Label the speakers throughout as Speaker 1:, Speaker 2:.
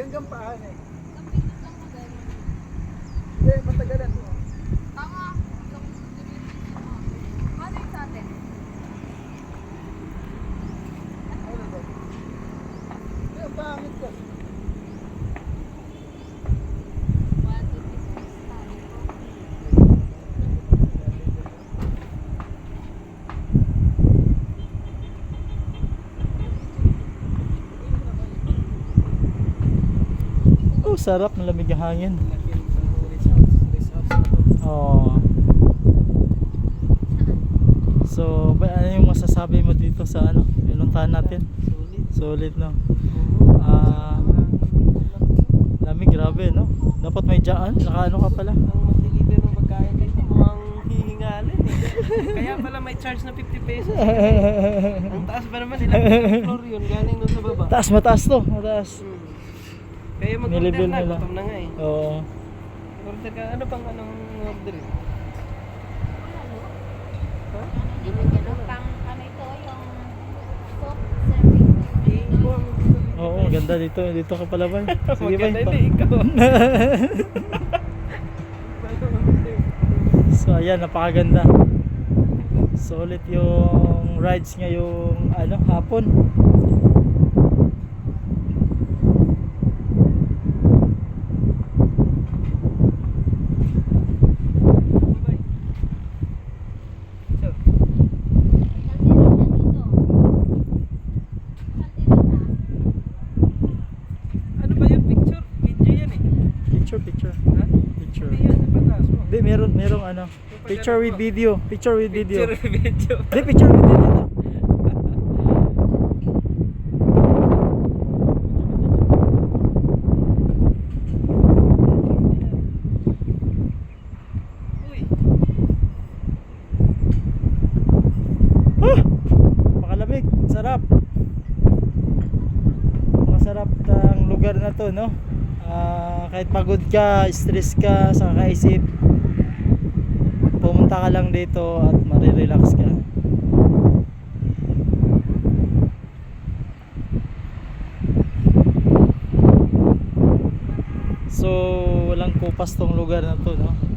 Speaker 1: hanggang paan eh. Hindi, matagalan mo. Ano ba? Hindi, ang pangit ka.
Speaker 2: Sarap. Hangin.
Speaker 1: Rest house na to.
Speaker 2: Oh. So, ba, ano yung masasabi mo dito sa ano? Pinuntahan natin?
Speaker 1: Sulit.
Speaker 2: Sulit, no? Ah. Lamig, grabe, no? Dapat may dyan. Naka ano ka pala?
Speaker 1: Ang mag-deliver ng pagkain dito mukhang hihingalin eh. Kaya pala may charge na 50 pesos. Ang taas pa naman ilang floor yun galing doon sa baba.
Speaker 2: Taas, mataas to. Mataas.
Speaker 1: Hmm. Kaya mag-order na,
Speaker 2: nila.
Speaker 1: gutom na nga eh.
Speaker 2: Oo.
Speaker 1: Order ka, ano pang anong order eh? Ha?
Speaker 2: Oo, ganda dito. Dito ka pala ba? Sige ba?
Speaker 1: Maganda hindi, ikaw.
Speaker 2: so, ayan, napakaganda. Solid yung rides ngayong ano, hapon.
Speaker 1: So, ano ba yung picture? Video yan eh.
Speaker 2: Picture, picture.
Speaker 1: Ha?
Speaker 2: Picture.
Speaker 1: Hindi
Speaker 2: meron, merong ano. Picture with video. Picture with video.
Speaker 1: Picture video.
Speaker 2: Hindi, picture with video. Sarap. Masarap ang lugar na to, no? Ah, kahit pagod ka, stress ka sa kaisip, pumunta ka lang dito at marirelax ka. So, walang kupas tong lugar na to, no?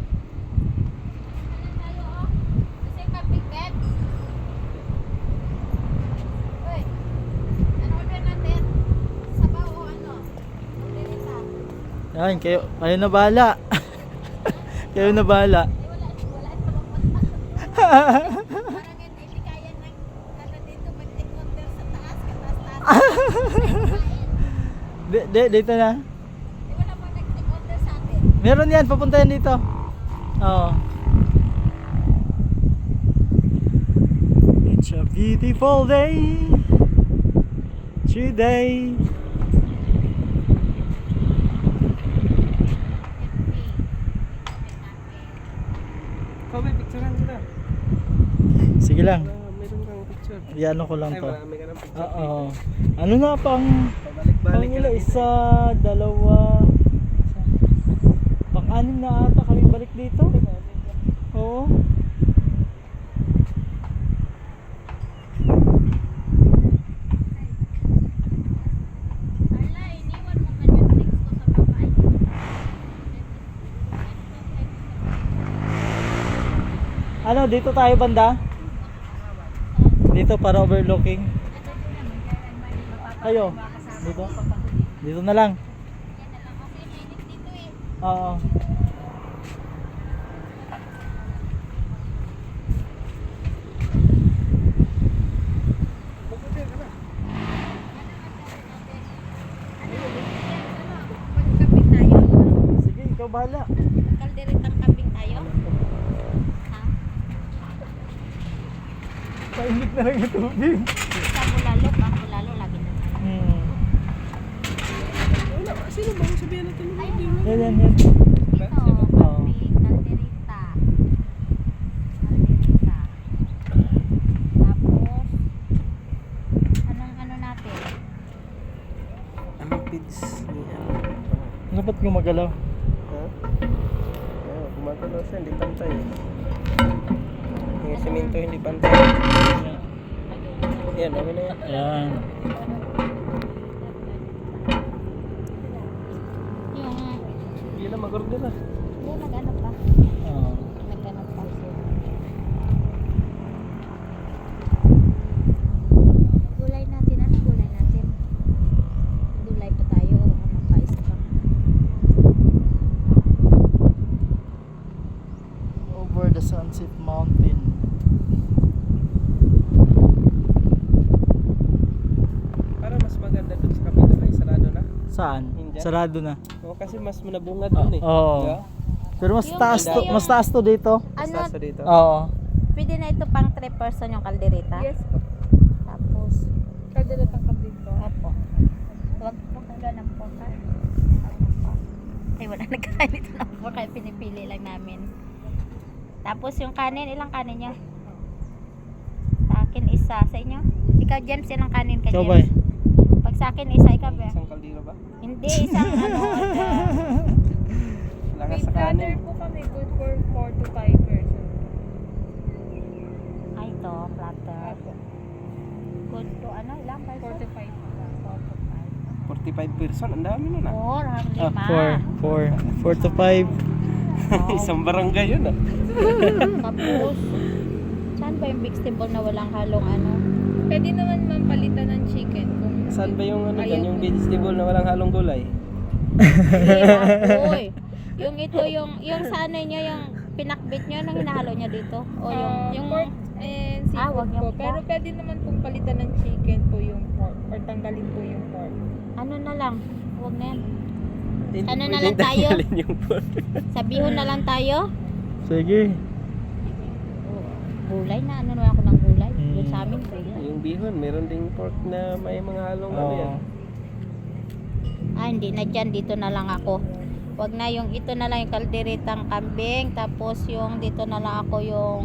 Speaker 2: Yan, kayo, kayo na bahala. kayo na bahala. Di, di, dito na. Meron yan, papunta yan dito. Oo. It's a beautiful day today.
Speaker 1: ikaw may picturean kita.
Speaker 2: Sige lang.
Speaker 1: Wala, meron kang picture.
Speaker 2: Iano ko lang
Speaker 1: Ay,
Speaker 2: to.
Speaker 1: marami ka ng picture.
Speaker 2: Oo. Ano na pang pang
Speaker 1: ka
Speaker 2: ila
Speaker 1: lang.
Speaker 2: isa, dalawa, pang anim na ata kami balik dito. Oo. Ano, dito tayo banda? Dito para overlooking. Ayo. Dito. Dito na lang. Oo. Sige, ikaw bahala.
Speaker 3: Kalderetang kambing tayo? Ha?
Speaker 2: Painit na lang yung tubig.
Speaker 3: Sa bulalo, pang bulalo, lagi na tayo.
Speaker 2: Hmm.
Speaker 1: Wala, sino ba ang sabihan natin?
Speaker 2: Yan, yan, yan.
Speaker 3: Ito,
Speaker 2: Oo.
Speaker 3: kambing, kaldereta. Kaldereta. Tapos, anong ano natin?
Speaker 1: Anong pids ni ano?
Speaker 2: Dapat gumagalaw.
Speaker 1: Ha? Gumagalaw siya, hindi pantay. Yung simento hindi pantay.
Speaker 2: Yan.
Speaker 1: Yan, amin na yan.
Speaker 2: Ayan.
Speaker 3: Yung,
Speaker 1: Hindi na mag-order na.
Speaker 3: yung nag-ano pa.
Speaker 2: Oh.
Speaker 3: Nag-ano pa. Gulay natin. Ano gulay natin? Gulay pa tayo ano pa isa pa?
Speaker 2: Over the Sunset Mountain.
Speaker 1: Para mas maganda dun sa kabila ay na.
Speaker 2: Saan?
Speaker 1: Hindi.
Speaker 2: Sarado na.
Speaker 1: Oo, kasi mas manabungad dun eh.
Speaker 2: Oo.
Speaker 1: Diba?
Speaker 2: Pero mas
Speaker 3: Yung
Speaker 2: taas to,
Speaker 3: yung-
Speaker 2: mas taas to dito.
Speaker 1: Mas
Speaker 3: Ano,
Speaker 1: taas na dito.
Speaker 2: Oo.
Speaker 3: pwede na ito pang 3 person yung kaldereta?
Speaker 4: Yes po.
Speaker 3: Tapos,
Speaker 4: Kadala tangkap dito.
Speaker 3: opo. Huwag po kagala ng porka. Ay, wala nagkain ito ng porka. Pinipili lang namin. Tapos yung kanin, ilang kanin niya? Sa akin isa. Sa inyo? Ikaw, James, ilang kanin ka, James?
Speaker 2: ba eh?
Speaker 3: Pag sa akin, isa, ikaw ba?
Speaker 1: Isang kaldero ba?
Speaker 3: Hindi, isang ano.
Speaker 1: Lakas
Speaker 4: May
Speaker 1: sa kanin.
Speaker 4: po kami good for 4 to 5 person.
Speaker 3: Ay, ito, platter.
Speaker 4: Apo.
Speaker 3: Good to ano, ilang
Speaker 4: 4
Speaker 3: person?
Speaker 4: to 5.
Speaker 1: 45 person, ang dami nun ah.
Speaker 3: Four, ang
Speaker 2: Ah,
Speaker 3: lima.
Speaker 2: four. Four. Four to five.
Speaker 1: Isang barangay yun ah.
Speaker 3: Tapos, saan ba yung vegetable na walang halong ano?
Speaker 4: Pwede naman ma'am palitan ng chicken
Speaker 1: Saan ba yung ano dyan, yung vegetable na walang halong gulay?
Speaker 3: Uy, yung ito, yung, yung sa ano nyo, yung pinakbit nyo, nang hinahalo nyo dito? O yung,
Speaker 4: Ah,
Speaker 3: yung,
Speaker 4: pork and
Speaker 3: Ah, wag
Speaker 4: seafood
Speaker 3: niyo
Speaker 4: po.
Speaker 3: po.
Speaker 4: Pero pwede naman pong palitan ng chicken po yung pork or tanggalin po yung pork.
Speaker 3: ano na lang, huwag na yan.
Speaker 1: Hindi
Speaker 3: Ano na
Speaker 1: pwedeng
Speaker 3: lang tayo?
Speaker 1: tanggalin yung pork.
Speaker 3: Sabihon na lang tayo.
Speaker 2: Sige.
Speaker 3: Gulay na, ano na ako ng. Yung sa amin, gulay.
Speaker 1: yung bihon, meron ding pork na may mga halong ano yan.
Speaker 3: Ah, hindi na dyan, dito na lang ako. Wag na yung ito na lang yung kalderitang kambing, tapos yung dito na lang ako yung